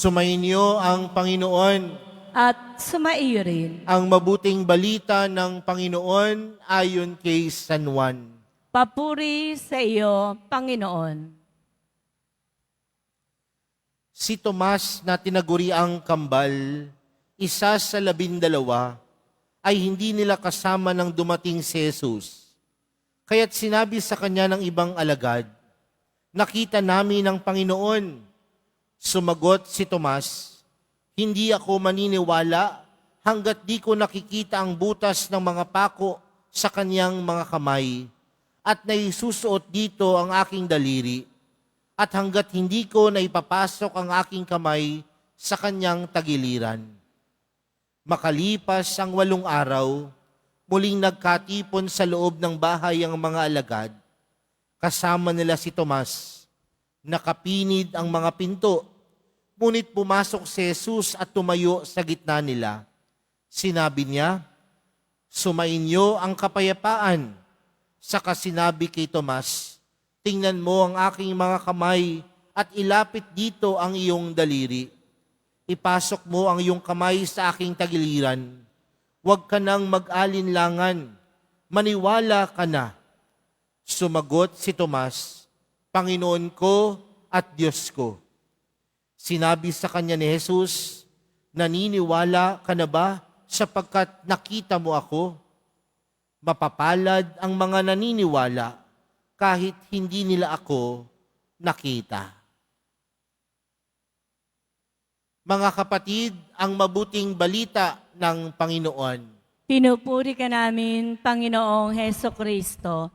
Sumainyo ang Panginoon, at sumaiyo rin. ang mabuting balita ng Panginoon ayon kay San Juan. Papuri sa iyo, Panginoon. Si Tomas na tinaguri ang kambal, isa sa labindalawa, ay hindi nila kasama nang dumating si Jesus. Kaya't sinabi sa kanya ng ibang alagad, Nakita namin ang Panginoon. Sumagot si Tomas, Hindi ako maniniwala hanggat di ko nakikita ang butas ng mga pako sa kanyang mga kamay at naisusuot dito ang aking daliri at hanggat hindi ko na ipapasok ang aking kamay sa kanyang tagiliran. Makalipas ang walong araw, muling nagkatipon sa loob ng bahay ang mga alagad. Kasama nila si Tomas. Nakapinid ang mga pinto, ngunit pumasok si Jesus at tumayo sa gitna nila. Sinabi niya, Sumainyo ang kapayapaan. Saka sinabi kay Tomas, Tingnan mo ang aking mga kamay at ilapit dito ang iyong daliri. Ipasok mo ang iyong kamay sa aking tagiliran. Huwag ka nang mag-alinlangan. Maniwala ka na. Sumagot si Tomas, Panginoon ko at Diyos ko. Sinabi sa kanya ni Jesus, Naniniwala ka na ba sapagkat nakita mo ako? Mapapalad ang mga naniniwala kahit hindi nila ako nakita. Mga kapatid, ang mabuting balita ng Panginoon. Pinupuri ka namin, Panginoong Heso Kristo.